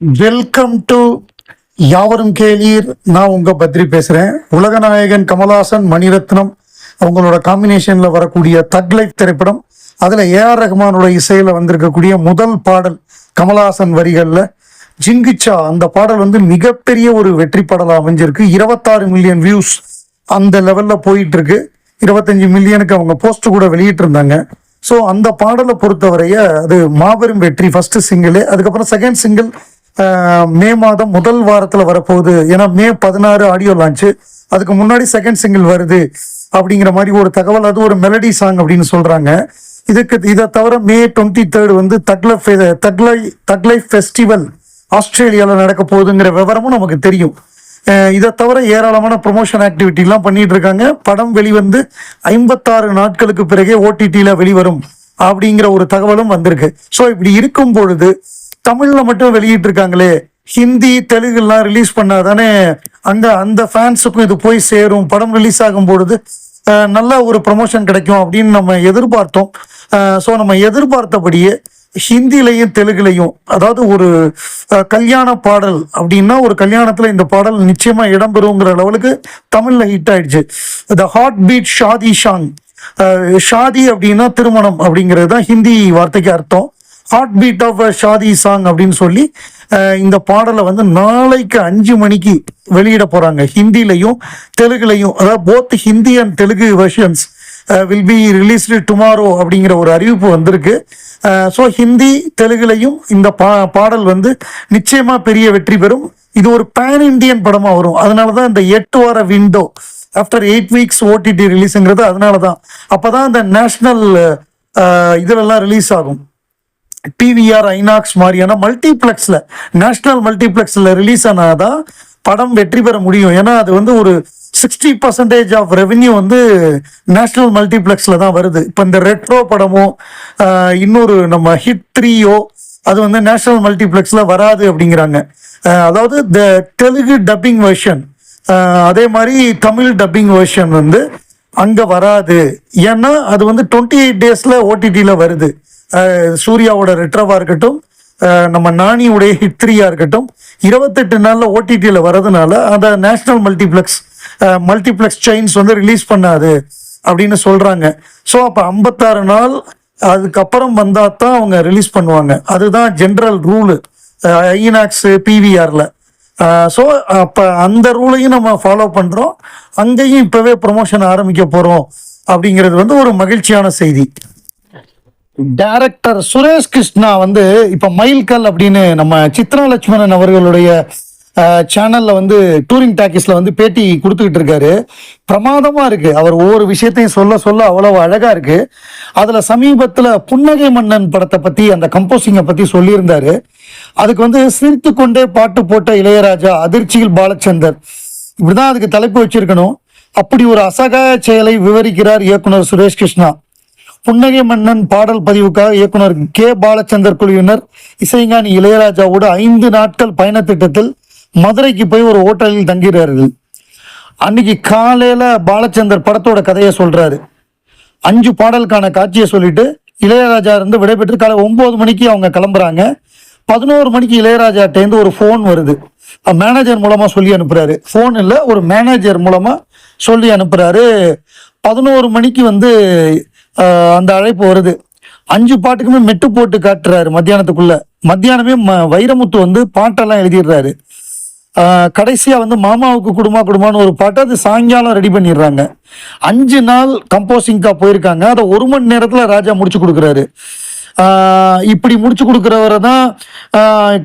Welcome to யாவரும் கேளீர். நான் உங்க பத்ரி பேசுறேன். உலகநாயகன் கமல்ஹாசன் மணிரத்னம் அவங்களோட காம்பினேஷன்ல வரக்கூடிய தக்லைட் திரைப்படம் அதுல ஏஆர் ரஹ்மானோட இசையில வந்திருக்கக்கூடிய முதல் பாடல் கமல்ஹாசன் வரிகள்ல ஜிங்கிச்சா அந்த பாடல் வந்து மிகப்பெரிய ஒரு வெற்றி பாடலாக அமைஞ்சிருக்கு. இருபத்தாறு மில்லியன் வியூஸ் அந்த லெவல்ல போயிட்டு இருக்கு இருபத்தஞ்சு மில்லியனுக்கு அவங்க போஸ்ட் கூட வெளியிட்டு இருந்தாங்க ஸோ அந்த பாடலை பொறுத்தவரைய அது மாபெரும் வெற்றி. ஃபர்ஸ்ட் சிங்கிள் அதுக்கப்புறம் செகண்ட் சிங்கிள் மே மாதம் முதல் வாரத்தில் வரப்போகுது. ஏன்னா மே பதினாறு ஆடியோ லான்ச்சு அதுக்கு முன்னாடி செகண்ட் சிங்கிள் வருது அப்படிங்கிற மாதிரி ஒரு தகவல். அது ஒரு மெலடி சாங் அப்படின்னு சொல்கிறாங்க இதுக்கு இதை தவிர மே டுவெண்ட்டி தேர்டு வந்து தக்லை தக்லை தக்லை ஃபெஸ்டிவல் ஆஸ்திரேலியாவில் நடக்க போகுதுங்கிற விவரமும் நமக்கு தெரியும். இதை தவிர ஏராளமான ப்ரொமோஷன் ஆக்டிவிட்டிலாம் பண்ணிட்டு இருக்காங்க. படம் வெளிவந்து ஐம்பத்தாறு நாட்களுக்கு பிறகே ஓடிடியில் வெளிவரும் அப்படிங்கிற ஒரு தகவலும் வந்திருக்கு. ஸோ இப்படி இருக்கும் பொழுது தமிழ்ல மட்டும் வெளியிட்டு இருக்காங்களே ஹிந்தி தெலுங்குலாம் ரிலீஸ் பண்ணாதானே அங்க அந்த ஃபேன்ஸுக்கும் இது போய் சேரும். படம் ரிலீஸ் ஆகும் பொழுது நல்ல ஒரு ப்ரொமோஷன் கிடைக்கும் அப்படின்னு நம்ம எதிர்பார்த்தோம். ஸோ நம்ம எதிர்பார்த்தபடியே ஹிந்திலையும் தெலுங்குலையும் அதாவது ஒரு கல்யாண பாடல் அப்படின்னா ஒரு கல்யாணத்துல இந்த பாடல் நிச்சயமா இடம்பெறுங்கிற அளவுக்கு தமிழ்ல ஹிட் ஆயிடுச்சு. The heart beat Shaadi song. Shaadi அப்படின்னா திருமணம் அப்படிங்கிறது தான் ஹிந்தி வார்த்தைக்கு அர்த்தம். Heart beat of Shaadi song அப்படின்னு சொல்லி இந்த பாடலை வந்து நாளைக்கு அஞ்சு மணிக்கு வெளியிட போகிறாங்க ஹிந்திலையும் தெலுங்குலையும் அதாவது both Hindi and Telugu versions will be released tomorrow அப்படிங்கிற ஒரு அறிவிப்பு வந்திருக்கு. ஸோ ஹிந்தி தெலுங்குலையும் இந்த பா பாடல் வந்து நிச்சயமாக பெரிய வெற்றி பெறும். இது ஒரு பேன் இண்டியன் படமாக வரும். அதனால தான் இந்த எட்டு வார window after eight weeks OTT ரிலீஸுங்கிறது அதனால தான் அப்போ தான் இந்த நேஷ்னல் இதுலெல்லாம் ரிலீஸ் ஆகும். பிவிஆர் ஐநாக்ஸ் மாதிரியான மல்டிப்ளெக்ஸில் நேஷ்னல் மல்டிப்ளெக்ஸில் ரிலீஸ் ஆனால் தான் படம் வெற்றி பெற முடியும். ஏன்னா அது வந்து ஒரு சிக்ஸ்டி பர்சன்டேஜ் ஆஃப் ரெவென்யூ வந்து நேஷ்னல் மல்டிப்ளெக்ஸில் தான் வருது. இப்போ இந்த ரெட்ரோ படமோ இன்னொரு நம்ம ஹிட் த்ரீயோ அது வந்து நேஷனல் மல்டிப்ளெக்ஸில் வராது அப்படிங்கிறாங்க. அதாவது த தெலுங்கு டப்பிங் வெர்ஷன் அதே மாதிரி தமிழ் டப்பிங் வெர்ஷன் வந்து அங்கே வராது. ஏன்னா அது வந்து டுவெண்ட்டி எயிட் டேஸில் ஓடிடியில் வருது. சூர்யாவோட ரெட்ரவா இருக்கட்டும் நம்ம நானியுடைய த்ரீயாக இருக்கட்டும் இருபத்தெட்டு நாள்ல ஓடிடியில் வரதுனால அந்த நேஷனல் மல்டிப்ளெக்ஸ் மல்டிப்ளெக்ஸ் செயின்ஸ் வந்து ரிலீஸ் பண்ணாது அப்படின்னு சொல்றாங்க. ஸோ அப்போ ஐம்பத்தாறு நாள் அதுக்கப்புறம் வந்தா தான் அவங்க ரிலீஸ் பண்ணுவாங்க. அதுதான் ஜென்ரல் ரூலு ஐநாக்ஸ் பிவிஆர்ல ஸோ அப்போ அந்த ரூலையும் நம்ம ஃபாலோ பண்ணுறோம் அங்கேயும் இப்போவே ப்ரொமோஷன் ஆரம்பிக்க போகிறோம் அப்படிங்கிறது வந்து ஒரு மகிழ்ச்சியான செய்தி. டைரக்டர் சுரேஷ் கிருஷ்ணா வந்து இப்போ மைல்கல் அப்படின்னு நம்ம சித்ரா லட்சுமணன் அவர்களுடைய சேனல்ல வந்து டூரிங் டாக்கீஸ்ல வந்து பேட்டி கொடுத்துக்கிட்டு இருக்காரு. பிரமாதமா இருக்கு. அவர் ஒவ்வொரு விஷயத்தையும் சொல்ல சொல்ல அவ்வளவு அழகா இருக்கு. அதுல சமீபத்துல புன்னகை மன்னன் படத்தை பத்தி அந்த கம்போசிங்கை பத்தி சொல்லியிருந்தாரு. அதுக்கு வந்து சிரித்து கொண்டே பாட்டு போட்ட இளையராஜா அதிர்ச்சியில் பாலச்சந்தர். இப்படிதான் அதுக்கு தலைப்பு வச்சிருக்கணும். அப்படி ஒரு அசகாய செயலை விவரிக்கிறார் இயக்குனர் சுரேஷ் கிருஷ்ணா புன்னகை மன்னன் பாடல் பதிவுக்காக இயக்குனர் கே. பாலச்சந்தர் குழுவினர் இசைஞானி இளையராஜாவோட ஐந்து நாட்கள் பயண திட்டத்தில் மதுரைக்கு போய் ஒரு ஹோட்டலில் தங்கிறார்கள் அன்னைக்கு காலையில பாலச்சந்தர் படத்தோட கதையை சொல்றாரு. அஞ்சு பாடலுக்கான காட்சியை சொல்லிட்டு இளையராஜா இருந்து விடைபெற்று காலை ஒன்பது மணிக்கு அவங்க கிளம்புறாங்க. பதினோரு மணிக்கு இளையராஜாட்டேருந்து ஒரு ஃபோன் வருது. மேனேஜர் மூலமா சொல்லி அனுப்புறாரு. ஃபோன் இல்லை ஒரு மேனேஜர் மூலமா சொல்லி அனுப்புறாரு. பதினோரு மணிக்கு வந்து அந்த அழைப்பு வருது. அஞ்சு பாட்டுக்குமே மெட்டு போட்டு காட்டுறாரு மத்தியானத்துக்குள்ள. மத்தியானமே ம- வைரமுத்து வந்து பாட்டெல்லாம் எழுதிடுறாரு. கடைசியாக வந்து மாமாவுக்கு குடும்பா குடும்பம்னு ஒரு பாட்டு அது சாயங்காலம் ரெடி பண்ணிடுறாங்க. அஞ்சு நாள் கம்போசிங்காக போயிருக்காங்க. அதை ஒரு மணி நேரத்தில் ராஜா முடிச்சு கொடுக்குறாரு. இப்படி முடிச்சு கொடுக்குறவரை தான்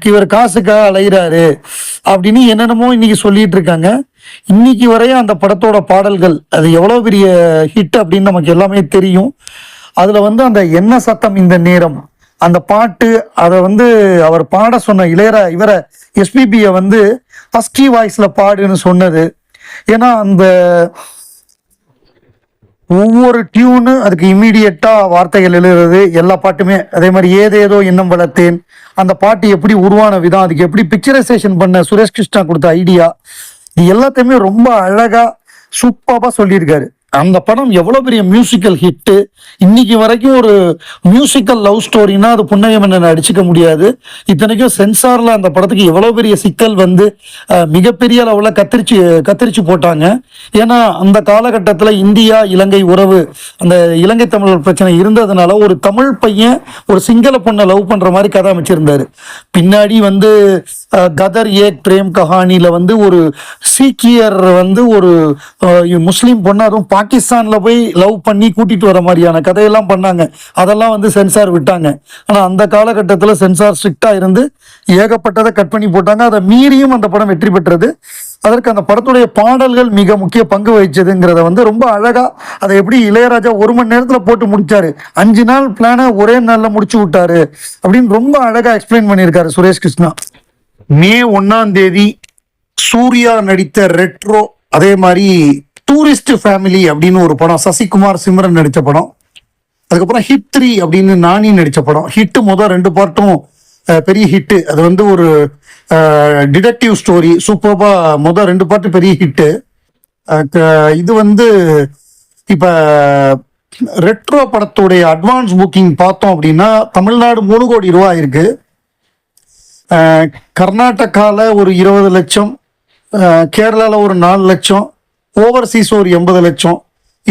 இவர் காசுக்காக அலைகிறாரு அப்படின்னு என்னென்னமோ இன்னைக்கு சொல்லிட்டு இருக்காங்க. இன்னைக்கு வரையும் அந்த படத்தோட பாடல்கள் அது எவ்வளோ பெரிய ஹிட் அப்படின்னு நமக்கு எல்லாமே தெரியும். அதில் வந்து அந்த என்ன சத்தம் இந்த நேரம் அந்த பாட்டு அதை வந்து அவர் பாட சொன்ன இளையரா இவரை எஸ்பிபியை வந்து ஹஸ்கி வாய்ஸில் பாடுன்னு சொன்னது. ஏன்னா அந்த ஒவ்வொரு டியூனு அதுக்கு இம்மீடியட்டாக வார்த்தைகள் எழுதுறது எல்லா பாட்டுமே. அதே மாதிரி ஏதேதோ எண்ணம் வளர்த்தேன். அந்த பாட்டு எப்படி உருவான விதம் அதுக்கு எப்படி பிக்சரைசேஷன் பண்ண சுரேஷ் கிருஷ்ணா கொடுத்த ஐடியா இது எல்லாத்தையுமே ரொம்ப அழகாக சூப்பராக சொல்லியிருக்காரு. அந்த படம் எவ்வளோ பெரிய மியூசிக்கல் ஹிட்டு இன்னைக்கு வரைக்கும் ஒரு மியூசிக்கல் லவ் ஸ்டோரினா அது புன்னகைமன்னன் அடிச்சுக்க முடியாது. இத்தனைக்கும் சென்சாரில் அந்த படத்துக்கு எவ்வளோ பெரிய சிக்கல் வந்து மிகப்பெரிய அளவில் கத்திரிச்சு கத்திரிச்சு போட்டாங்க. ஏன்னா அந்த காலகட்டத்தில் இந்தியா இலங்கை உறவு அந்த இலங்கை தமிழர் பிரச்சனை இருந்ததுனால ஒரு தமிழ் பையன் ஒரு சிங்கள பொண்ணை லவ் பண்ணுற மாதிரி கதை அமைச்சிருந்தாரு. பின்னாடி வந்து கதர் ஏக் பிரேம் கஹானியில் வந்து ஒரு சீக்கியர் வந்து ஒரு முஸ்லீம் பொண்ணு அதுவும் பாகிஸ்தான்ல போய் லவ் பண்ணி கூட்டிட்டு வர மாதிரியான கதையெல்லாம் பண்ணாங்க. அதெல்லாம் வந்து சென்சார் விட்டாங்க. ஆனா அந்த காலகட்டத்தில் சென்சார் ஸ்ட்ரிக்டா இருந்து ஏகப்பட்டதை கட் பண்ணி போட்டாங்க. அதை மீறியும் அந்த படம் வெற்றி பெற்றது. அதற்கு அந்த படத்துடைய பாடல்கள் மிக முக்கிய பங்கு வகிச்சதுங்கிறத வந்து ரொம்ப அழகா அதை எப்படி இளையராஜா ஒரு மணி நேரத்தில் போட்டு முடிச்சாரு. அஞ்சு நாள் பிளானை ஒரே நாளில் முடிச்சு விட்டாரு அப்படின்னு ரொம்ப அழகா எக்ஸ்பிளைன் பண்ணியிருக்காரு சுரேஷ் கிருஷ்ணா. மே ஒன்னாம் தேதி சூர்யா நடித்த ரெட்ரோ அதே மாதிரி டூரிஸ்ட் ஃபேமிலி அப்படின்னு ஒரு படம் சசிகுமார் சிம்ரன் நடித்த படம். அதுக்கப்புறம் ஹிட் த்ரீ அப்படின்னு நானி நடித்த படம். ஹிட் மொதல் ரெண்டு பார்ட்டும் பெரிய ஹிட்டு அது வந்து ஒரு டிடெக்டிவ் ஸ்டோரி சூப்பர்பா மொதல் ரெண்டு பார்ட்டு பெரிய ஹிட்டு இது வந்து இப்போ ரெட்ரோ படத்துடைய அட்வான்ஸ் புக்கிங் பார்த்தோம் அப்படின்னா தமிழ்நாடு மூணு கோடி ரூபா இருக்கு. கர்நாடகாவில் ஒரு இருபது லட்சம் கேரளாவில் ஒரு நாலு லட்சம் ஓவர்சீஸ் ஒரு எண்பது லட்சம்.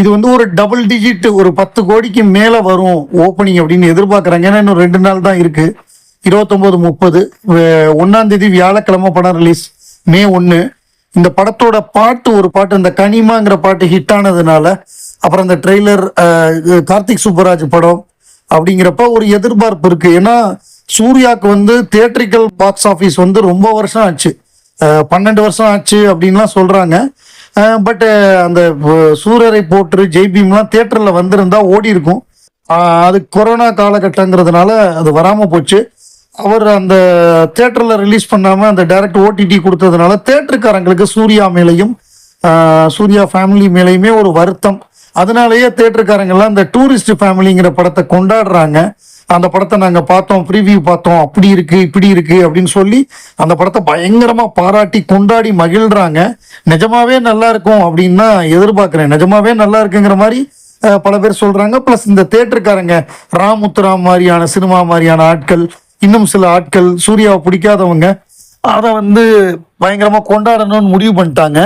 இது வந்து ஒரு டபுள் டிஜிட் ஒரு பத்து கோடிக்கு மேலே வரும் ஓப்பனிங் அப்படின்னு எதிர்பார்க்குறாங்க. ஏன்னா இன்னும் ரெண்டு நாள் தான் இருக்குது இருபத்தொம்போது முப்பது. ஒன்றாந்தேதி வியாழக்கிழமை படம் ரிலீஸ் மே ஒன்று இந்த படத்தோட பாட்டு ஒரு பாட்டு இந்த கனிமாங்கிற பாட்டு ஹிட் ஆனதுனால அப்புறம் இந்த ட்ரெய்லர் கார்த்திக் சுப்பராஜ் படம் அப்படிங்கிறப்ப ஒரு எதிர்பார்ப்பு இருக்கு. ஏன்னா சூர்யாவுக்கு வந்து தியேட்ரிக்கல் பாக்ஸ் ஆஃபீஸ் வந்து ரொம்ப வருஷம் ஆச்சு. பன்னெண்டு வருஷம் ஆச்சு அப்படின்லாம் சொல்றாங்க. பட்டு அந்த சூரரை போற்று ஜெய்பீம்லாம் தேட்டரில் வந்திருந்தா ஓடி இருக்கும். அது கொரோனா காலகட்டங்கிறதுனால அது வராமல் போச்சு. அவர் அந்த தேட்டரில் ரிலீஸ் பண்ணாமல் அந்த டைரக்ட் ஓடிடி கொடுத்ததுனால தேட்டருக்காரங்களுக்கு சூர்யா மேலேயும் சூர்யா ஃபேமிலி மேலேயுமே ஒரு வருத்தம். அதனாலேயே தேட்டருக்காரங்கெல்லாம் இந்த டூரிஸ்ட் ஃபேமிலிங்கிற படத்தை கொண்டாடுறாங்க. அந்த படத்தை நாங்கள் பார்த்தோம் ப்ரீவியூ பார்த்தோம். அப்படி இருக்கு இப்படி இருக்கு அப்படின்னு சொல்லி அந்த படத்தை பயங்கரமாக பாராட்டி கொண்டாடி மகிழ்றாங்க. நிஜமாவே நல்லா இருக்கும் அப்படின்னு தான் எதிர்பார்க்குறேன். நிஜமாவே நல்லா இருக்குங்கிற மாதிரி பல பேர் சொல்கிறாங்க ப்ளஸ் இந்த தேட்டருக்காரங்க ராமுத்துராம் மாதிரியான சினிமா மாதிரியான ஆட்கள் இன்னும் சில ஆட்கள் சூர்யாவை பிடிக்காதவங்க அதை வந்து பயங்கரமாக கொண்டாடணும்னு முடிவு பண்ணிட்டாங்க.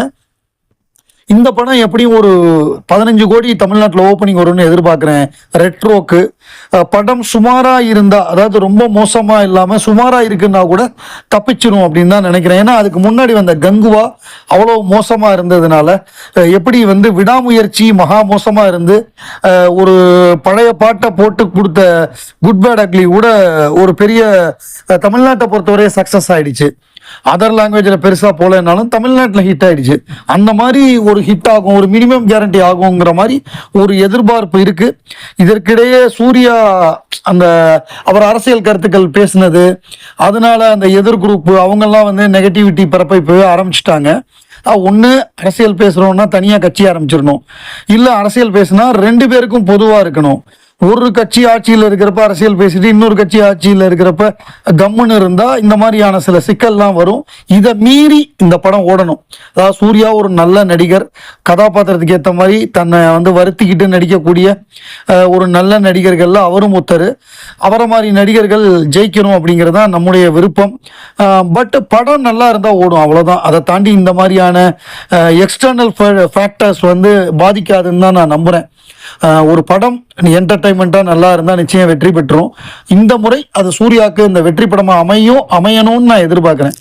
இந்த படம் எப்படியும் ஒரு பதினஞ்சு கோடி தமிழ்நாட்டில் ஓப்பனிங் வரும்னு எதிர்பார்க்குறேன். ரெட்ரோக்கு படம் சுமாராக இருந்தால் அதாவது ரொம்ப மோசமாக இல்லாமல் சுமாராக இருக்குன்னா கூட தப்பிச்சிடும் அப்படின்னு தான் நினைக்கிறேன். ஏன்னா அதுக்கு முன்னாடி வந்த கங்குவா அவ்வளோ மோசமாக இருந்ததுனால எப்படி வந்து விடாமுயற்சி மகா மோசமாக இருந்து ஒரு பழைய பாட்டை போட்டு கொடுத்த குட் பேட் அக்லி கூட ஒரு பெரிய தமிழ்நாட்டை பொறுத்தவரை சக்ஸஸ் ஆயிடுச்சு. அதர் லாங்குவேஜில் பெருசாக போகலனாலும் தமிழ்நாட்டில் ஹிட் ஆயிடுச்சு. அந்த மாதிரி ஒரு ஹிட் ஆகும் ஒரு மினிமம் கேரண்டி ஆகுங்கிற மாதிரி ஒரு எதிர்பார்ப்பு இருக்குது இதற்கிடையே சூர்யா அந்த அவர் அரசியல் கருத்துக்கள் பேசினது அதனால அந்த எதிர் குரூப் அவங்கெல்லாம் வந்து நெகட்டிவிட்டி பரப்ப இப்போவே ஆரம்பிச்சிட்டாங்க. ஒன்று அரசியல் பேசுகிறோன்னா தனியாக கட்சி ஆரம்பிச்சிடணும். இல்லை அரசியல் பேசுனா ரெண்டு பேருக்கும் பொதுவாக இருக்கணும். ஒரு கட்சி ஆட்சியில் இருக்கிறப்ப அரசியல் பேசிட்டு இன்னொரு கட்சி ஆட்சியில் இருக்கிறப்ப கம்முன்னு இருந்தா இந்த மாதிரியான சில சிக்கல்லாம் வரும். இதை மீறி இந்த படம் ஓடணும். அதாவது சூர்யா ஒரு நல்ல நடிகர். கதாபாத்திரத்துக்கு ஏற்ற மாதிரி தன்னை வந்து வருத்திக்கிட்டு நடிக்கக்கூடிய ஒரு நல்ல நடிகர்கள்ல அவரும் ஒருத்தர். அவரை மாதிரி நடிகர்கள் ஜெயிக்கணும் அப்படிங்கிறது தான் நம்முடைய விருப்பம். பட் படம் நல்லா இருந்தால் ஓடும் அவ்வளோதான் அதை தாண்டி இந்த மாதிரியான எக்ஸ்டர்னல் ஃபேக்டர்ஸ் வந்து பாதிக்காதுன்னு தான் நான் நம்புகிறேன் ஒரு படம் என்டர்டைன்மெண்ட்டாக நல்லா இருந்தால் நிச்சயம் வெற்றி பெற்றுரும். இந்த முறை அது சூர்யாவுக்கு இந்த வெற்றி படமாக அமையும் அமையணும்னு நான் எதிர்பார்க்குறேன்.